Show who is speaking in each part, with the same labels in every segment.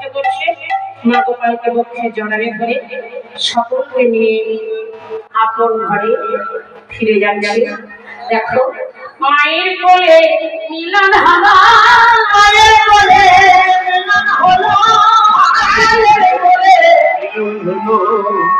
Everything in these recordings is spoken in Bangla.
Speaker 1: সাহায্য করছে। মা গোপালকে বক্ষে জড়ালে ধরে সকলকে নিয়ে আপন ঘরে ফিরে যাচ্ছে। দেখো, মায়ের কোলে মিলন হলো, মায়ের কোলে মিলন হলো, মায়ের কোলে মায়ের কোলে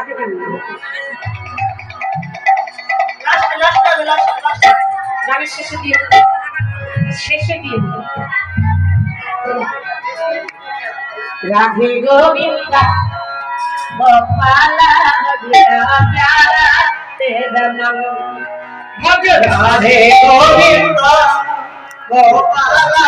Speaker 1: গানের শেষে দিয়ে শেষে দিয়ে রাধে গোবিন্দা গোপালা প্যারা গোপালা প্যারা গোপালা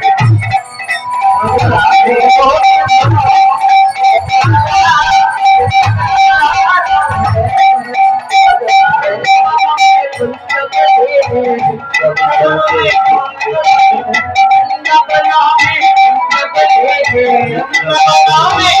Speaker 1: Thank
Speaker 2: you.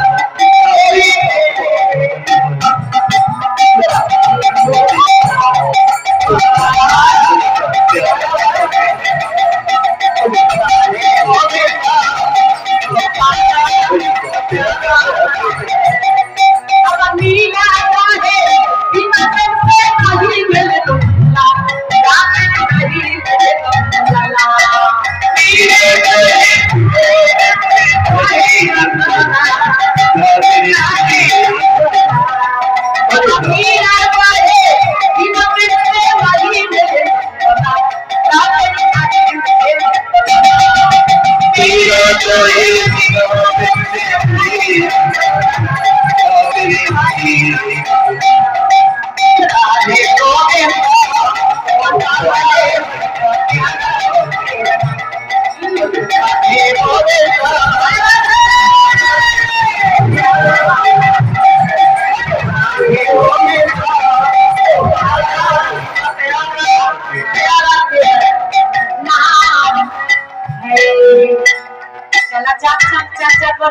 Speaker 2: राधे
Speaker 1: চলা step, step, step, step.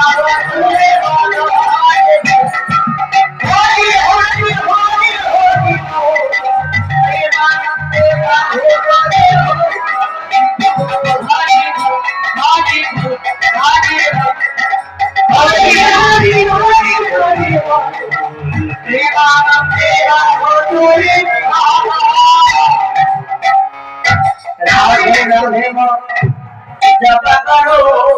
Speaker 2: जप करो